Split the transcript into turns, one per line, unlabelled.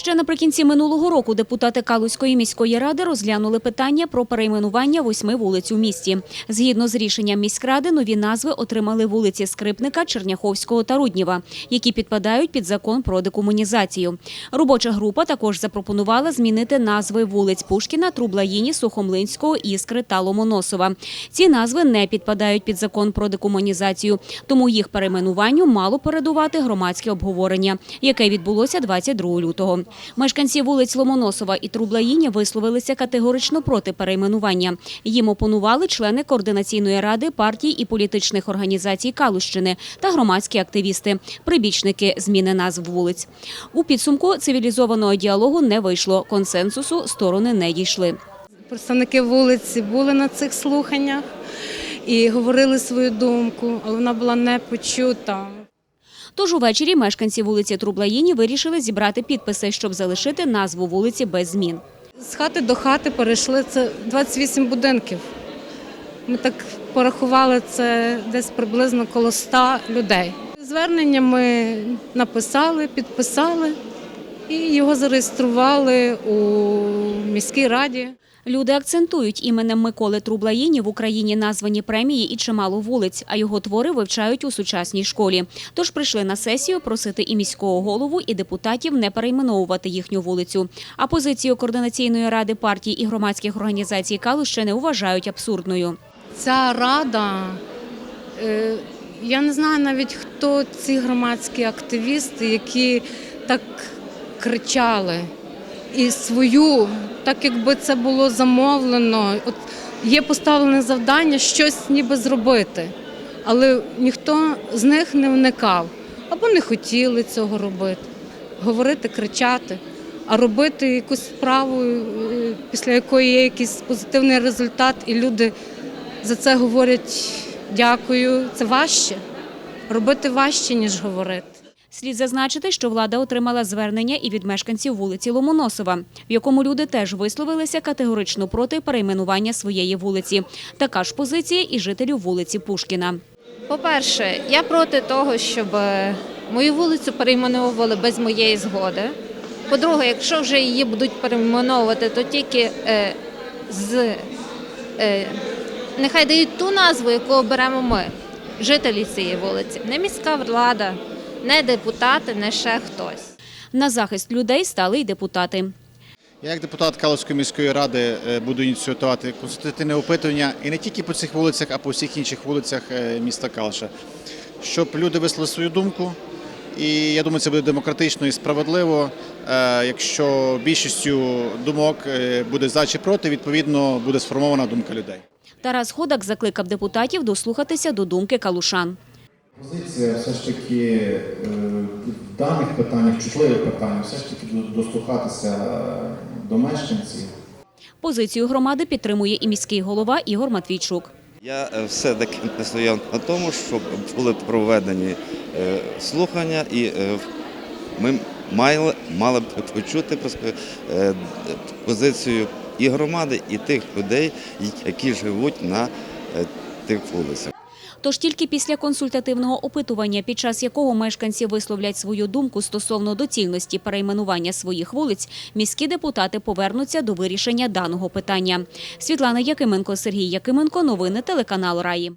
Ще наприкінці минулого року депутати Калузької міської ради розглянули питання про перейменування восьми вулиць у місті. Згідно з рішенням міськради, нові назви отримали вулиці Скрипника, Черняховського та Рудніва, які підпадають під закон про декомунізацію. Робоча група також запропонувала змінити назви вулиць Пушкіна, Трублаїні, Сухомлинського, Іскри та Ломоносова. Ці назви не підпадають під закон про декомунізацію, тому їх перейменуванню мало передувати громадське обговорення, яке відбулося 22 лютого. Мешканці вулиць Ломоносова і Трублаїні висловилися категорично проти перейменування. Їм опонували члени координаційної ради партій і політичних організацій Калущини та громадські активісти, прибічники зміни назв вулиць. У підсумку цивілізованого діалогу не вийшло. Консенсусу сторони не дійшли.
Представники вулиці були на цих слуханнях і говорили свою думку, але вона була не почута.
Тож увечері мешканці вулиці Трублаїні вирішили зібрати підписи, щоб залишити назву вулиці без змін.
З хати до хати перейшли це 28 будинків. Ми так порахували це десь приблизно коло 100 людей. Звернення ми написали, підписали і його зареєстрували у міській раді.
Люди акцентують іменем Миколи Трублаїні в Україні названі премії і чимало вулиць, а його твори вивчають у сучасній школі. Тож прийшли на сесію просити і міського голову, і депутатів не перейменовувати їхню вулицю. А позицію координаційної ради партій і громадських організацій Калущини вважають абсурдною.
Ця рада, е, я не знаю навіть хто ці громадські активісти, які так кричали. І свою, так якби це було замовлено, от є поставлене завдання щось ніби зробити, але ніхто з них не вникав або не хотіли цього робити, говорити, кричати, а робити якусь справу, е, після якої є якийсь позитивний результат, і люди за це говорять дякую. Це важче. Робити важче, ніж говорити.
Слід зазначити, що влада отримала звернення і від мешканців вулиці Ломоносова, в якому люди теж висловилися категорично проти перейменування своєї вулиці. Така ж позиція і жителів вулиці Пушкіна.
По-перше, я проти того, щоб е, мою вулицю перейменовували без моєї згоди. По-друге, якщо вже її будуть перейменовувати, то тільки е, з е, нехай дають ту назву, яку оберемо ми, жителі цієї вулиці, не міська влада, не депутати, не ще хтось.
На захист людей стали й депутати.
Я як депутат Калуської міської ради е, буду ініціювати консультативне опитування і не тільки по цих вулицях, а по всіх інших вулицях е, міста Калуша, щоб люди висловили свою думку. І я думаю, це буде демократично і справедливо. Е, Якщо більшістю думок буде за чи проти, відповідно буде сформована думка людей.
Тарас Ходак закликав депутатів дослухатися до думки калушан.
Позиція все ж таки е, в даних питаннях, чутливих питаннях, все ж таки дослухатися до мешканців.
Позицію громади підтримує і міський голова Ігор Матвійчук.
Я е, все-таки настояв на тому, щоб були проведені е, слухання, і ми мали, мали б почути позицію і громади, і тих людей, які живуть на тих вулицях.
Тож тільки після консультативного опитування, під час якого мешканці висловлять свою думку стосовно доцільності перейменування своїх вулиць, міські депутати повернуться до вирішення даного питання. Світлана Якименко, Сергій Якименко. Новини телеканал Раї.